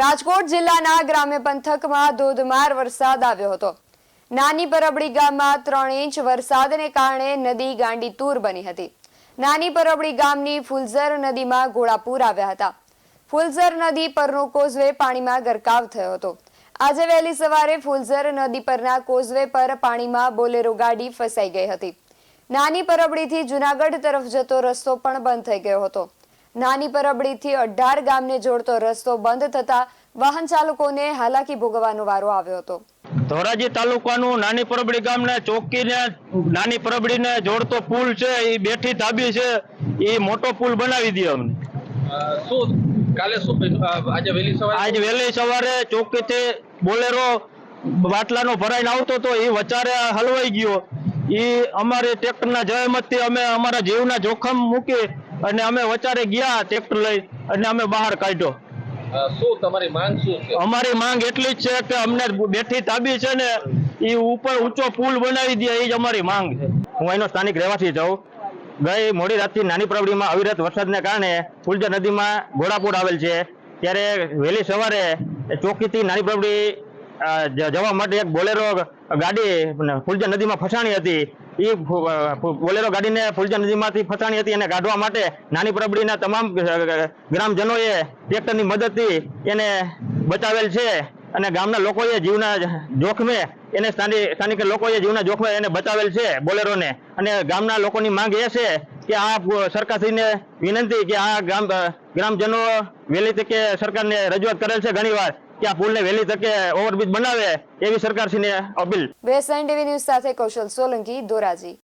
રાજકોટ જિલ્લાના ગ્રામ્ય પંથકમાં ધોધમાર વરસાદ આવ્યો હતો. નાની પરબડી ગામમાં ત્રણ ઇંચ વરસાદને કારણે નદી ગાંડી તૂર બની હતી. નાની પરબડી ગામની ફુલઝર નદીમાં ઘોડાપૂર આવ્યા હતા. ફુલઝર નદી પરનો કોઝવે પાણીમાં ગરકાવ થયો હતો. આજે વહેલી સવારે ફુલઝર નદી પરના કોઝવે પર પાણીમાં બોલેરો ગાડી ફસાઈ ગઈ હતી. નાની પરબડીથી જુનાગઢ તરફ જતો રસ્તો પણ બંધ થઈ ગયો હતો. નાની પરબડીથી અઢાર ગામને જોડતો રસ્તો બંધ થતા વાહન ચાલકોને હાલાકી ભોગવવાનો વારો આવ્યો હતો. ધોરાજી તાલુકાનું નાની પરબડી ગામને ચોકીને નાની પરબડીને જોડતો પુલ છે એ બેઠી ધાબી છે એ મોટો પુલ બનાવી દે અમને. શું કાલે શું આજે વહેલી સવારે? આજ વહેલી સવારે ચોકીથી બોલેરો બાટલાનો ભરાઈને આવતો હતો એ વચારે હલવાઈ ગયો. એ અમારે ટ્રેક્ટરના જયમતથી અમે અમારા જીવના જોખમ મૂકી અને અમે વચારે ગયા ટ્રેક્ટર લઈ અને અમે બહાર કાઢ્યો. શું તમારી માંગ શું છે? અમારી માંગ એટલી જ છે કે અમને બેઠી તાબી છે ને એ ઉપર ઊંચો પુલ બનાવી દે એ જ અમારી માંગ છે. હું અહીંનો સ્થાનિક રહેવાસી છું. ગઈ મોડી રાતથી નાની પ્રવડીમાં અવિરત વરસાદને કારણે ફુલજા નદીમાં ઘોડાપૂર આવેલ છે. ત્યારે વહેલી સવારે ચોકીથી નાની પ્રવડી જવા માટે એક બોલેરો ગાડી ફુલજા નદીમાં ફસાણી હતી. એ બોલેરો ગાડીને ફુલજા નદીમાંથી ફસાણી હતી એને કાઢવા માટે નાની પ્રબળીના તમામ ગ્રામજનોએ ટ્રેક્ટરની મદદથી એને બચાવેલ છે અને ગામના લોકોએ જીવના જોખમે એને સ્થાનિક લોકોએ જીવના જોખમે એને બચાવેલ છે બોલેરોને. અને ગામના લોકોની માંગ એ છે કે આ સરકારશ્રીને વિનંતી કે આ ગામ ગ્રામજનો વહેલી તકે સરકારને રજૂઆત કરેલ છે ઘણીવાર. કે આ પુલને વહેલી તકે ઓવરબ્રિજ બનાવે એવી સરકારશ્રીને અપીલ. વેસ્ટ ટીવી ન્યૂઝ સાથે કૌશલ સોલંકી ધોરાજી.